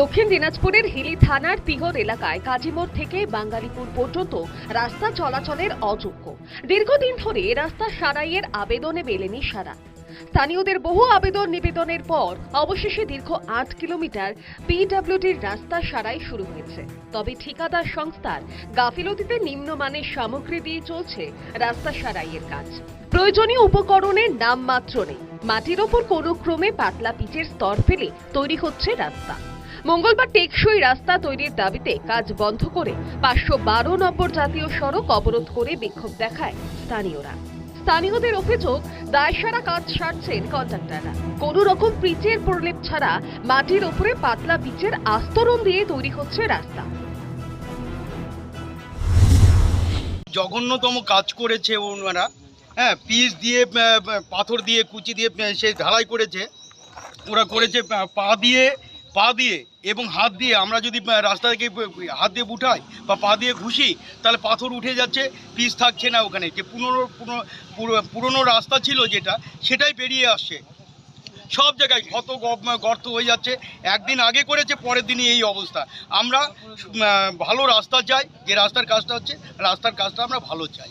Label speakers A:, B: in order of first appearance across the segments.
A: দক্ষিণ দিনাজপুরের হিলি থানার তিহর এলাকায় কাজীমোড় থেকে বাঙ্গালীপুর পর্যন্ত রাস্তা চলাচলের অযোগ্য। দীর্ঘদিন ধরে রাস্তা সারাইয়ের আবেদনে মেলেনি সারা। স্থানীয়দের বহু আবেদন নিবেদনের পর অবশেষে দীর্ঘ আট কিলোমিটার পিডব্লিউডির রাস্তা সারাই শুরু হয়েছে। তবে ঠিকাদার সংস্থার গাফিলতিতে নিম্নমানের সামগ্রী দিয়ে চলছে রাস্তা সারাইয়ের কাজ। প্রয়োজনীয় উপকরণের নাম মাত্র নেই। মাটির ওপর কোনো ক্রমে পাতলা পিচের স্তর ফেলে তৈরি হচ্ছে রাস্তা। মঙ্গলবার টেকসই রাস্তা তৈরির দাবিতে কাজ বন্ধ করে পাঁচশো বারো নম্বর জাতীয় সড়ক অবরোধ করে বিক্ষোভ দেখায় স্থানীয়রা। স্থানীয়দের অভিযোগ, দায়সারা কাজ সারছেন কন্ট্রাক্টররা কোনো রকম পিচের প্রলেপ ছাড়া মাটির ওপরে পাতলা পিচের আস্তরণ দিয়ে তৈরি হচ্ছে রাস্তা।
B: জঘন্যতম কাজ করেছে ওনারা। হ্যাঁ পিস দিয়ে পাথর দিয়ে, কুচি দিয়ে সে ঢালাই করেছে। ওরা করেছে পা দিয়ে পা দিয়ে এবং হাত দিয়ে আমরা যদি রাস্তা থেকে হাত দিয়ে উঠাই বা পা দিয়ে ঘুষি, তাহলে পাথর উঠে যাচ্ছে পিস থাকছে না ওখানে। যে পুরনো, পুরনো- পুরো- পুরনো রাস্তা ছিল যেটা, সেটাই বেরিয়ে আসছে। সব জায়গায় কত গর্ত হয়ে যাচ্ছে। একদিন আগে করেছে, পরের দিনই এই অবস্থা। আমরা ভালো রাস্তা চাই, যে রাস্তার কাজটা হচ্ছে, রাস্তার কাজটা আমরা ভালো চাই।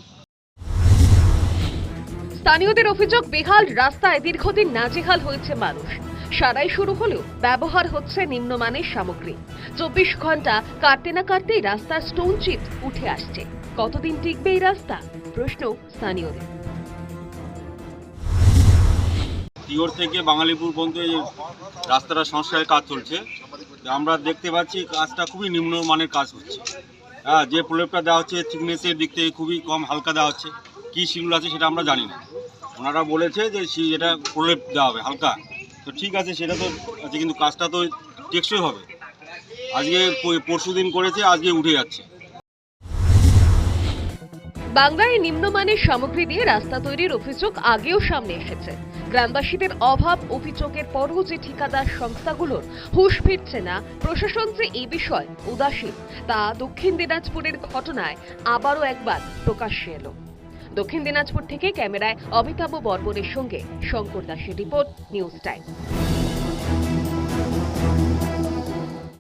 A: স্থানীয়দের অভিযোগ, বেহাল রাস্তায় দীর্ঘদিন নাজেহাল হয়েছে মানুষ। সারাই শুরু হলেও ব্যবহার হচ্ছে নিম্নমানের সামগ্রী। চব্বিশ ঘণ্টা কাটতে না কাটতেই রাস্তার স্টোন চিট উঠে আসছে। কতদিন টিকবে এই রাস্তা? প্রশ্ন স্থানীয়দের।
C: তিওর থেকে বাঙালিপুর পর্যন্ত এই রাস্তাটা সংস্কারের কাজ চলছে। আমরা দেখতে পাচ্ছি কাজটা খুবই নিম্নমানের কাজ হচ্ছে। হ্যাঁ যে প্রলেপটা দেওয়া হচ্ছে থিকনেসের দিক থেকে খুবই কম হালকা দেওয়া হচ্ছে। কী শিডিউল আছে সেটা আমরা জানি না। ওনারা বলেছে যে এটা প্রলেপ দেওয়া হবে, হালকা। তো ঠিক আছে, সেটা তো আছে, কিন্তু কাজটা তো টেকসই হবে। আজকে পরশু দিন করেছে, আজকে উঠে যাচ্ছে।
A: বাংলায় নিম্নমানের সামগ্রী দিয়ে রাস্তা তৈরির অভিযোগ আগেও সামনে এসেছে। গ্রামবাসীদের অভাব, অভিযোগের পরও যে ঠিকাদার সংস্থাগুলোর হুঁশ ফিরছে না, প্রশাসন যে এই বিষয় উদাসীন, তা দক্ষিণ দিনাজপুরের ঘটনায় আবারও একবার প্রকাশ্যে এলো। দক্ষিণ দিনাজপুর থেকে ক্যামেরায় অমিতাভ বর্মনের সঙ্গে শঙ্কর দাসের রিপোর্ট নিউজ টাইম।